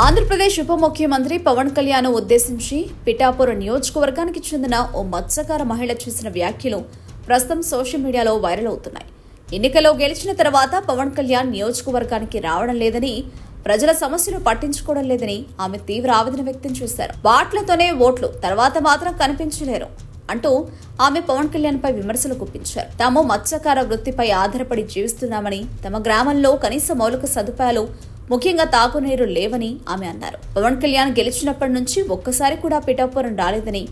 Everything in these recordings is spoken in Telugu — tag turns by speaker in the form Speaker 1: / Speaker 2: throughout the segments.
Speaker 1: ఆంధ్రప్రదేశ్ ఉప ముఖ్యమంత్రి పవన్ కళ్యాణ్ ఉద్దేశించి పిఠాపురం నియోజకవర్గానికి చెందిన ఓ మత్స్యకార మహిళ చేసిన వ్యాఖ్యలు ప్రస్తుతం సోషల్ మీడియాలో వైరల్ అవుతున్నాయి. ఎన్నికల్లో గెలిచిన తర్వాత పవన్ కళ్యాణ్ నియోజకవర్గానికి రావడం లేదని ప్రజల సమస్యలు పట్టించుకోవడం లేదని ఆమె తీవ్ర ఆవేదన వ్యక్తం చేశారు. వాట్లతోనే ఓట్లు తర్వాత మాత్రం కనిపించలేరు అంటూ ఆమె పవన్ కళ్యాణ్పై విమర్శలు గుప్పించారు. తాము మత్స్యకార వృత్తిపై ఆధారపడి జీవిస్తున్నామని తమ గ్రామంలో కనీస మౌలిక సదుపాయాలు ముఖ్యంగా తాగునీరు లేవని ఆమె అన్నారు. పవన్ కళ్యాణ్ గెలిచినప్పటి నుంచి ఒక్కసారి కూడా పిఠాపురం రాలేదని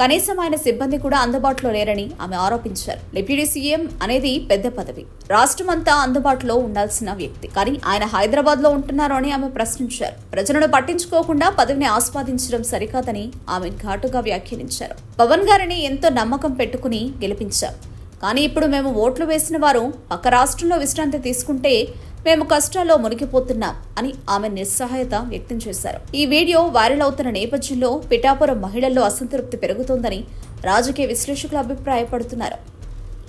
Speaker 1: కనీసం ఆయన సిబ్బంది కూడా అందుబాటులో లేరని ఆమె ఆరోపించారు. డిప్యూటీ సీఎం అనేది పెద్ద పదవి. రాష్ట్రమంతా అందుబాటులో ఉండాల్సిన వ్యక్తి. కానీ ఆయన హైదరాబాద్లో ఉంటున్నారు అని ఆమె ప్రశ్నించారు. ప్రజలను పట్టించుకోకుండా పదవిని ఆస్వాదించడం సరికాదని ఆమె ఘాటుగా వ్యాఖ్యానించారు. పవన్ గారిని ఎంతో నమ్మకం పెట్టుకుని గెలిపించారు. కానీ ఇప్పుడు మేము ఓట్లు వేసిన వారు పక్క రాష్ట్రంలో విశ్రాంతి తీసుకుంటే మేము కష్టాల్లో మునిగిపోతున్నాం అని ఆమె నిస్సహాయత వ్యక్తం చేశారు. ఈ వీడియో వైరల్ అవుతున్న నేపథ్యంలో పిఠాపురం మహిళల్లో అసంతృప్తి పెరుగుతోందని రాజకీయ విశ్లేషకులు అభిప్రాయపడుతున్నారు.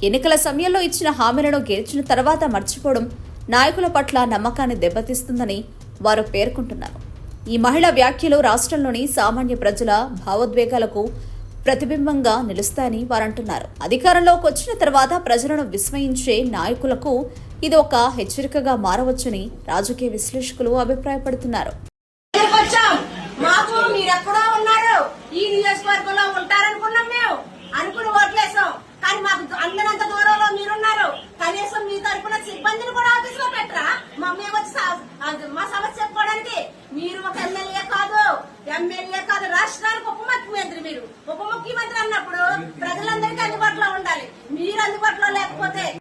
Speaker 1: ఎన్నికల సమయంలో ఇచ్చిన హామీలను గెలిచిన తర్వాత మర్చిపోవడం నాయకుల పట్ల నమ్మకాన్ని దెబ్బతీస్తుందని వారు పేర్కొంటున్నారు. ఈ మహిళ వ్యాఖ్యలు రాష్ట్రంలోని సామాన్య ప్రజల భావోద్వేగాలకు ప్రతిబింబంగా నిలుస్తాయని వారంటున్నారు. అధికారంలోకి వచ్చిన తర్వాత ప్రజలను విస్మయించే నాయకులకు ఇది ఒక హెచ్చరికగా మారవచ్చని రాజకీయ విశ్లేషకులు అభిప్రాయపడుతున్నారు.
Speaker 2: మాకు మీరెక్కడో ఉన్నారు. ఈ నియోజకవర్గంలో ఉంటారనుకున్నాం మేము. అనుకుని ఓట్లేసాం. కానీ మాకు అందరంత దూరంలో మీరున్నారు. కనీసం మీ తరపున సిబ్బందిని కూడా ఆఫీస్లో పెట్టరా మమ్మీ వచ్చి సా- మా సమస్య చెప్పుకోవడానికి మీరు ఒక ఎమ్మెల్యే కాదు ఎమ్మెల్యే కాదు రాష్ట్రానికి ఉప ముఖ్యమంత్రి మీరు. ఉప ముఖ్యమంత్రి అన్నప్పుడు ప్రజలందరికీ అందుబాటులో ఉండాలి. మీరు అందుబాటులో లేకపోతే